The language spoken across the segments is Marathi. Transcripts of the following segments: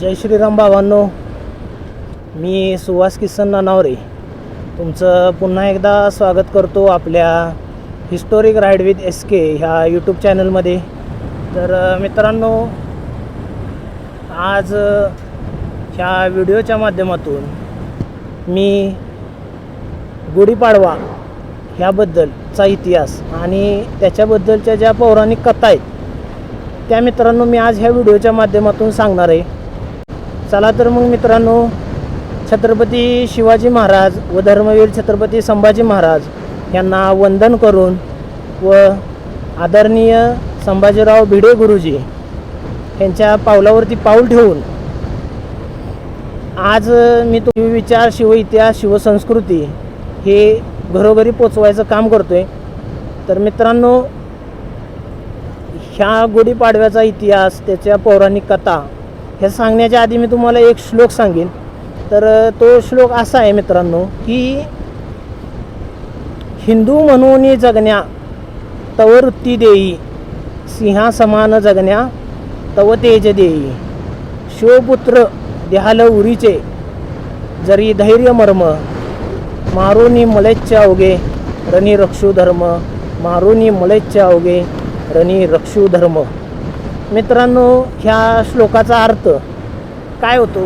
जय श्रीराम बाबांनो मी सुहास किसन नानावरे. तुमचं पुन्हा एकदा स्वागत करतो आपल्या historic ride with S K ह्या यूट्यूब चॅनलमध्ये. तर मित्रांनो आज ह्या व्हिडिओच्या माध्यमातून मी गुढीपाडवा ह्याबद्दलचा इतिहास आणि त्याच्याबद्दलच्या ज्या पौराणिक कथा आहेत त्या मित्रांनो मी आज ह्या व्हिडिओच्या माध्यमातून सांगणार आहे. चला तर मग मित्रांनो छत्रपती शिवाजी महाराज व धर्मवीर छत्रपती संभाजी महाराज यांना वंदन करून व आदरणीय संभाजीराव भिडे गुरुजी यांच्या पावलावरती पाऊल ठेवून आज मी तो विचार शिव इतिहास शिवसंस्कृती हे घरोघरी पोचवायचं काम करतो आहे तर मित्रांनो ह्या गुढीपाडव्याचा इतिहास त्याच्या पौराणिक कथा हे सांगण्याच्या आधी मी तुम्हाला एक श्लोक सांगेन. तर तो श्लोक असा आहे मित्रांनो की हिंदू म्हणून जगण्या तव वृत्ती देई सिंहासमान जगण्या तव तेज देई. शिवपुत्र देहाल उरीचे जरी धैर्य मर्म मारुनी मलेच्छ अवघे रणी रक्षू धर्म मारुनी मलेच्छ अवघे रणी रक्षू धर्म मित्रांनो ह्या श्लोकाचा अर्थ काय होतो?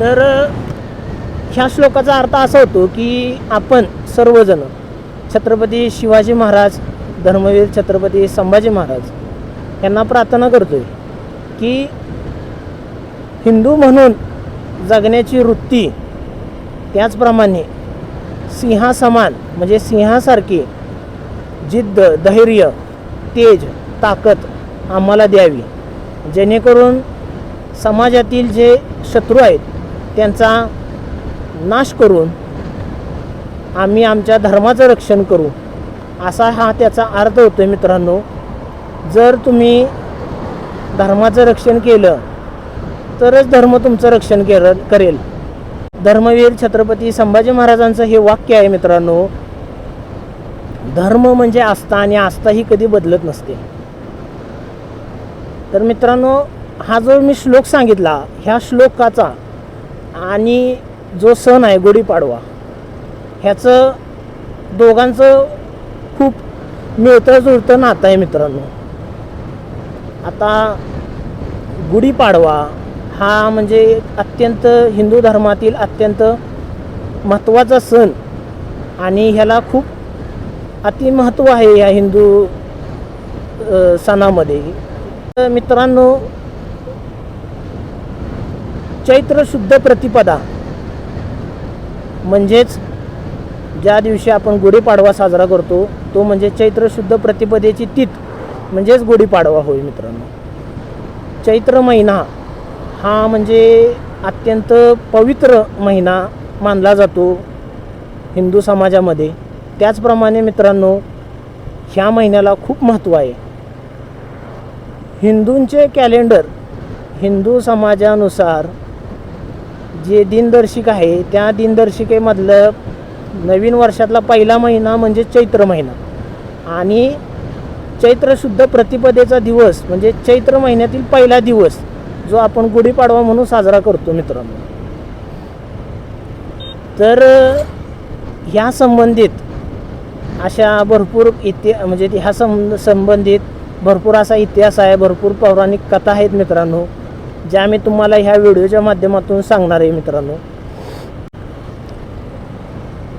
तर ह्या श्लोकाचा अर्थ असा होतो की आपण सर्वजण छत्रपती शिवाजी महाराज धर्मवीर छत्रपती संभाजी महाराज यांना प्रार्थना करतो आहे की हिंदू म्हणून जगण्याची वृत्ती त्याचप्रमाणे सिंहासमान म्हणजे सिंहासारखी जिद्द धैर्य तेज ताकद आम्हाला द्यावी. जेणेकरून समाजातील जे शत्रू आहेत त्यांचा नाश करून आम्ही आमच्या धर्माचं रक्षण करू असा हा त्याचा अर्थ होतो मित्रांनो. जर तुम्ही धर्माचं रक्षण केलं तरच धर्म तुमचं रक्षण केलं करेल. धर्मवीर छत्रपती संभाजी महाराजांचं हे वाक्य आहे मित्रांनो धर्म म्हणजे आस्था आणि आस्था ही कधी बदलत नसते. तर मित्रांनो हा जो मी श्लोक सांगितला ह्या श्लोकाचा आणि जो सण आहे गुढीपाडवा ह्याचं दोघांचं खूप मिळतं जुळतं नातं आहे मित्रांनो. आता गुढीपाडवा हा म्हणजे अत्यंत हिंदू धर्मातील अत्यंत महत्त्वाचा सण आणि ह्याला खूप अतिमहत्त्व आहे या हिंदू सणामध्ये. मित्रांनो चैत्र शुद्ध प्रतिपदा म्हणजेच ज्या दिवशी आपण गुढीपाडवा साजरा करतो तो म्हणजे चैत्र शुद्ध प्रतिपदेची तीत म्हणजेच गुढीपाडवा होय मित्रांनो. चैत्र महिना हा म्हणजे अत्यंत पवित्र महिना मानला जातो हिंदू समाजामध्ये. त्याचप्रमाणे मित्रांनो ह्या महिन्याला खूप महत्त्व आहे. हिंदूंचे कॅलेंडर हिंदू समाजानुसार जे दिनदर्शिका आहे त्या दिनदर्शिकेमधलं नवीन वर्षातला पहिला महिना म्हणजे चैत्र महिना. आणि चैत्रशुद्ध प्रतिपदेचा दिवस म्हणजे चैत्र महिन्यातील पहिला दिवस जो आपण गुढीपाडवा म्हणून साजरा करतो मित्रांनो. तर ह्या संबंधित अशा भरपूर इतिहा म्हणजे ह्या सं संबंधित भरपूर असा इतिहास आहे भरपूर पौराणिक कथा आहेत मित्रांनो ज्या मी तुम्हाला ह्या व्हिडिओच्या माध्यमातून सांगणार आहे मित्रांनो.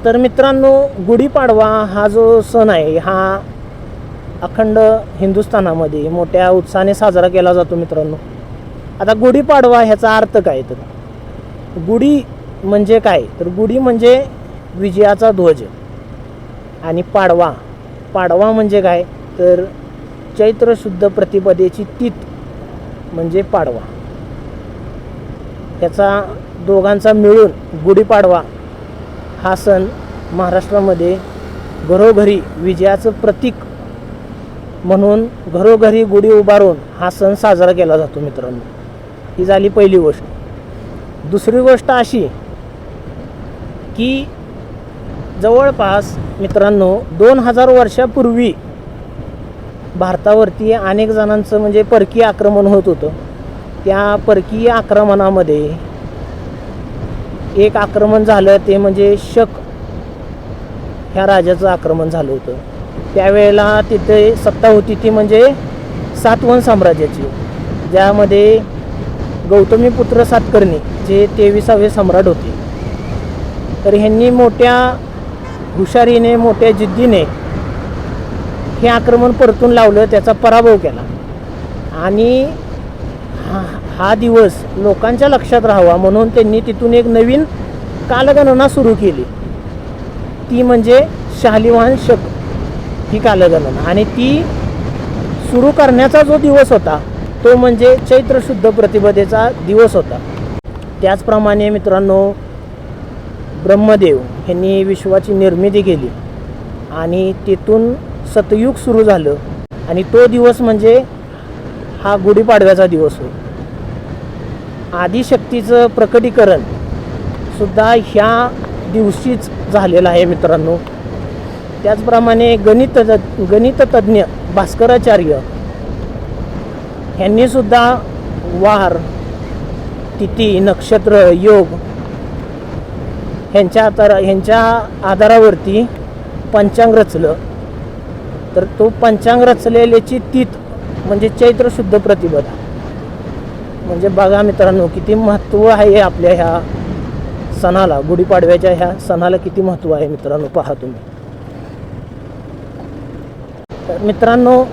तर मित्रांनो गुढीपाडवा हा जो सण आहे हा अखंड हिंदुस्थानामध्ये मोठ्या उत्साहाने साजरा केला जातो मित्रांनो. आता गुढीपाडवा ह्याचा अर्थ काय तर? गुढी म्हणजे काय? तर गुढी म्हणजे विजयाचा ध्वज आणि पाडवा. पाडवा म्हणजे काय? तर चैत्र शुद्ध प्रतिपदेची तीत म्हणजे पाडवा. त्याचा दोघांचा मिळून गुढीपाडवा हा सण महाराष्ट्रामध्ये घरोघरी विजयाचं प्रतीक म्हणून घरोघरी गुढी उभारून हा सण साजरा केला जातो मित्रांनो. ही झाली पहिली गोष्ट. दुसरी गोष्ट अशी की जवळपास मित्रांनो दोन हजार वर्षापूर्वी भारतावरती अनेक जणांचं म्हणजे परकीय आक्रमण होत होतं. त्या परकीय आक्रमणामध्ये एक आक्रमण झालं ते म्हणजे शक ह्या राजाचं आक्रमण झालं होतं. त्यावेळेला तिथे सत्ता होती ती म्हणजे सातवन साम्राज्याची. ज्यामध्ये गौतमीपुत्र सातकर्णी जे तेविसावे सम्राट होते. तर ह्यांनी मोठ्या हुशारीने मोठ्या जिद्दीने हे आक्रमण परतून लावलं त्याचा पराभव केला. आणि हा हा दिवस लोकांच्या लक्षात राहावा म्हणून त्यांनी तिथून एक नवीन कालगणना सुरू केली. ती म्हणजे शालिवाहन शक ही कालगणना. आणि ती सुरू करण्याचा जो दिवस होता तो म्हणजे चैत्र शुद्ध प्रतिपदेचा दिवस होता. त्याचप्रमाणे मित्रांनो ब्रह्मदेव यांनी विश्वाची निर्मिती केली. आणि तिथून सतयुग सुरू झालं आणि तो दिवस म्हणजे हा गुढीपाडव्याचा दिवस होय. आदिशक्तीचं प्रकटीकरण सुद्धा ह्या दिवशीच झालेलं आहे मित्रांनो. त्याचप्रमाणे गणित गणिततज्ञ भास्कराचार्य ह्यांनीसुद्धा वार तिथी नक्षत्र योग ह्यांच्या आधार ह्यांच्या आधारावरती पंचांग रचलं. तर तो पंचांग रचलेल्याची तीत म्हणजे चैत्र शुद्ध प्रतिपदा म्हणजे बघा मित्रांनो किती महत्त्व आहे आपल्या ह्या सणाला गुढीपाडव्याच्या ह्या सणाला किती महत्त्व आहे मित्रांनो पहा तुम्ही. तर मित्रांनो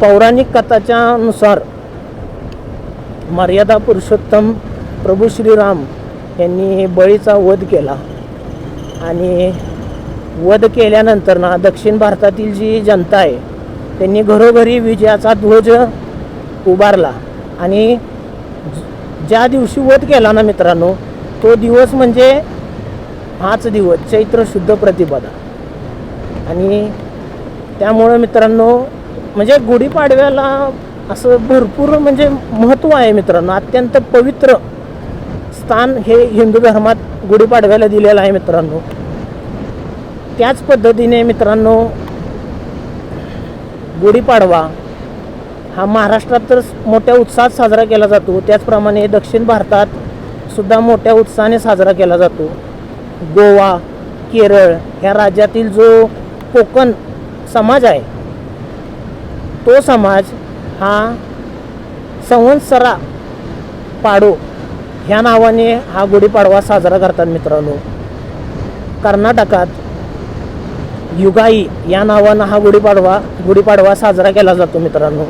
पौराणिक कथाच्या नुसार मर्यादा पुरुषोत्तम प्रभू श्रीराम यांनी बळीचा वध केला. आणि वध केल्यानंतर ना दक्षिण भारतातील जी जनता आहे त्यांनी घरोघरी विजयाचा ध्वज उभारला. आणि ज्या दिवशी वध केला ना मित्रांनो तो दिवस म्हणजे हाच दिवस चैत्र शुद्ध प्रतिपदा. आणि त्यामुळं मित्रांनो म्हणजे गुढीपाडव्याला असं भरपूर म्हणजे महत्त्व आहे मित्रांनो अत्यंत पवित्र स्थान हे हिंदू धर्मात गुढीपाडव्याला दिलेलं आहे मित्रांनो. त्याच पद्धतीने मित्रांनो गुढीपाडवा हा महाराष्ट्रात तर मोठ्या उत्साहात साजरा केला जातो. त्याचप्रमाणे दक्षिण भारतात सुद्धा मोठ्या उत्साहाने साजरा केला जातो. गोवा केरळ ह्या राज्यातील जो कोकण समाज आहे तो समाज हा संवत्सरा पाडो ह्या नावाने हा गुढीपाडवा साजरा करतात मित्रांनो. कर्नाटकात युगाई या नावानं हा गुढीपाडवा गुढीपाडवा साजरा केला जातो मित्रांनो.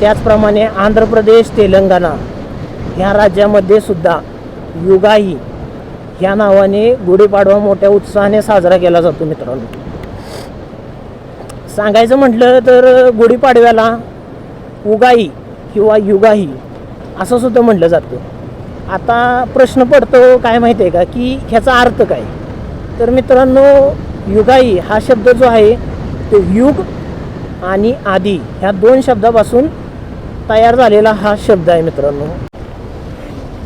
त्याचप्रमाणे आंध्र प्रदेश तेलंगणा ह्या राज्यामध्ये सुद्धा युगाई ह्या नावाने गुढीपाडवा मोठ्या उत्साहाने साजरा केला जातो मित्रांनो. सांगायचं म्हटलं तर गुढीपाडव्याला उगाई किंवा युगाई असं सुद्धा म्हटलं जातं. आता प्रश्न पडतो काय माहिती आहे का? की ह्याचा अर्थ काय? तर मित्रांनो युगाई हा शब्द जो आहे तो युग आणि आदी ह्या दोन शब्दापासून तयार झालेला हा शब्द आहे मित्रांनो.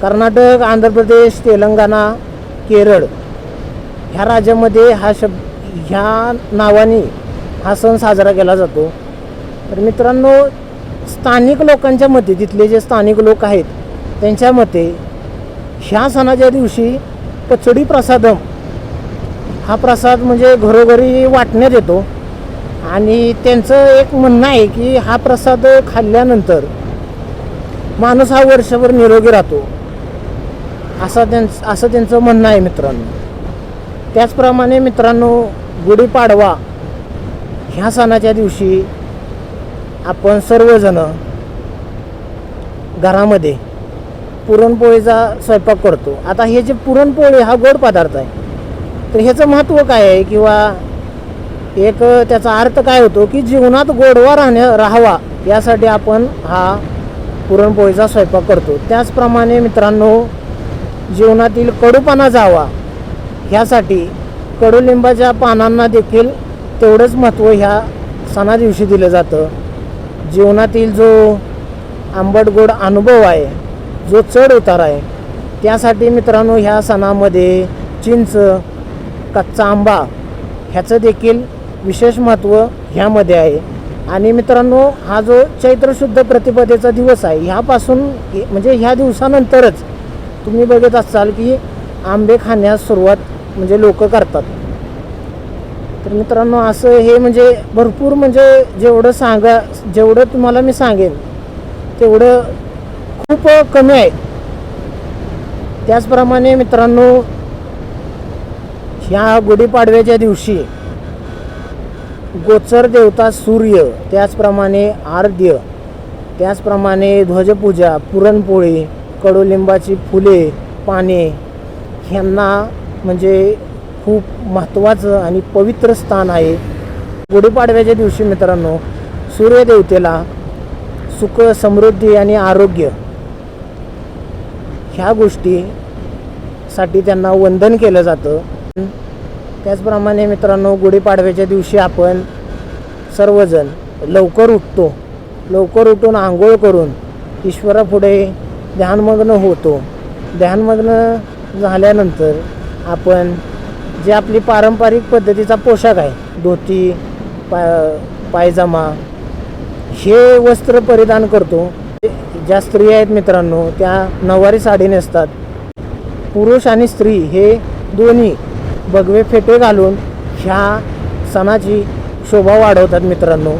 कर्नाटक आंध्र प्रदेश तेलंगणा केरळ ह्या राज्यामध्ये हा शब्द ह्या नावाने हा सण साजरा केला जातो. तर मित्रांनो स्थानिक लोकांच्या मते तिथले जे स्थानिक लोक आहेत त्यांच्या मते ह्या सणाच्या दिवशी पचडी प्रसादम हा प्रसाद म्हणजे घरोघरी वाटण्यात येतो. आणि त्यांचं एक म्हणणं आहे की हा प्रसाद खाल्ल्यानंतर माणूस हा वर्षभर निरोगी राहतो. असा त्यांचं असं त्यांचं म्हणणं आहे मित्रांनो. त्याचप्रमाणे मित्रांनो गुढीपाडवा ह्या सणाच्या दिवशी आपण सर्वजण घरामध्ये पुरणपोळीचा स्वयंपाक करतो. आता हे जे पुरणपोळी हा गोड पदार्थ आहे. तर ह्याचं महत्त्व काय आहे? किंवा एक त्याचा अर्थ काय होतो की जीवनात गोडवा राहण्या राहावा यासाठी आपण हा पुरणपोळीचा स्वयंपाक करतो. त्याचप्रमाणे मित्रांनो जीवनातील कडूपणा जावा ह्यासाठी कडुलिंबाच्या पानांना देखील तेवढंच महत्त्व ह्या सणा दिवशी दिलं जातं. जीवनातील जो आंबट गोड अनुभव आहे जो चढ उतार आहे त्यासाठी मित्रांनो ह्या सणामध्ये चिंच कच्चा आंबा ह्याचं देखील विशेष महत्त्व ह्यामध्ये आहे. आणि मित्रांनो हा जो चैत्र शुद्ध प्रतिपदेचा दिवस आहे ह्यापासून म्हणजे ह्या दिवसानंतरच तुम्ही बघत असाल की आंबे खाण्यास सुरुवात म्हणजे लोक करतात. तर मित्रांनो असं हे म्हणजे भरपूर म्हणजे जेवढं सांगा जेवढं तुम्हाला मी सांगेन तेवढं खूप कमी आहे. त्याचप्रमाणे मित्रांनो ह्या गुढीपाडव्याच्या दिवशी गोचर देवता सूर्य त्याचप्रमाणे आर्द्य त्याचप्रमाणे ध्वजपूजा पुरणपोळी कडुलिंबाची फुले पाने ह्यांना म्हणजे खूप महत्त्वाचं आणि पवित्र स्थान आहे. गुढीपाडव्याच्या दिवशी मित्रांनो सूर्यदेवतेला सुख समृद्धी आणि आरोग्य ह्या गोष्टीसाठी त्यांना वंदन केलं जातं. त्याचप्रमाणे मित्रांनो गुढीपाडव्याच्या दिवशी आपण सर्वजण लवकर उठतो. लवकर उठून आंघोळ करून ईश्वरापुढे ध्यानमग्न होतो. ध्यानमग्न झाल्यानंतर आपण जे आपली पारंपरिक पद्धतीचा पोशाख आहे धोती पा पायजमा हे वस्त्र परिधान करतो. ज्या स्त्री आहेत मित्रांनो त्या नऊवारी साडी नेसतात. पुरुष आणि स्त्री हे दोन्ही भगवे फेटे घालून ह्या सणाची शोभा वाढवतात मित्रांनो.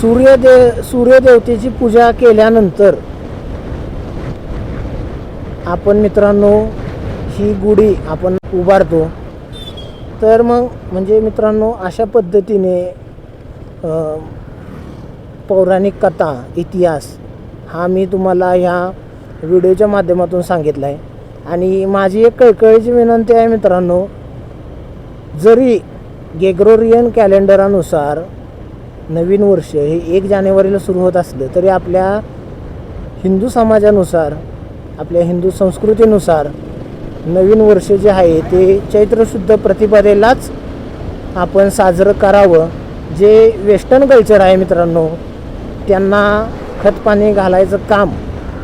सूर्यदेव सूर्यदेवतेची पूजा केल्यानंतर आपण मित्रांनो ही गुढी आपण उभारतो. तर मग म्हणजे मित्रांनो अशा पद्धतीने पौराणिक कथा इतिहास हा मी तुम्हाला ह्या व्हिडिओच्या माध्यमातून सांगितला आहे आणि माझी एक कळकळीची विनंती आहे मित्रांनो जरी गेग्रोरियन कॅलेंडरानुसार नवीन वर्ष हे एक जानेवारीला सुरू होत असलं तरी आपल्या हिंदू समाजानुसार आपल्या हिंदू संस्कृतीनुसार नवीन वर्ष जे आहे ते चैत्रशुद्ध प्रतिपदेलाच आपण साजरं करावं. जे वेस्टर्न कल्चर आहे मित्रांनो त्यांना खतपाणी घालायचं काम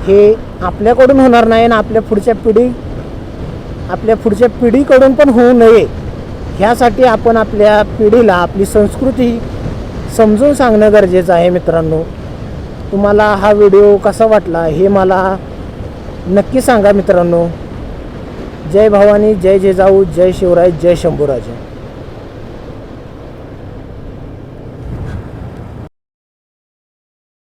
हे आपल्याकडून होणार नाही आणि आपल्या पुढच्या पिढी आपल्या पुढच्या पिढीकडून पण होऊ नये. ह्यासाठी आपण आपल्या पिढीला आपली संस्कृती समजून सांगणं गरजेचं आहे मित्रांनो. तुम्हाला हा व्हिडिओ कसा वाटला हे मला नक्की सांगा मित्रांनो. जय भवानी जय जेजाऊ जय शिवराय जय शंभूराजे.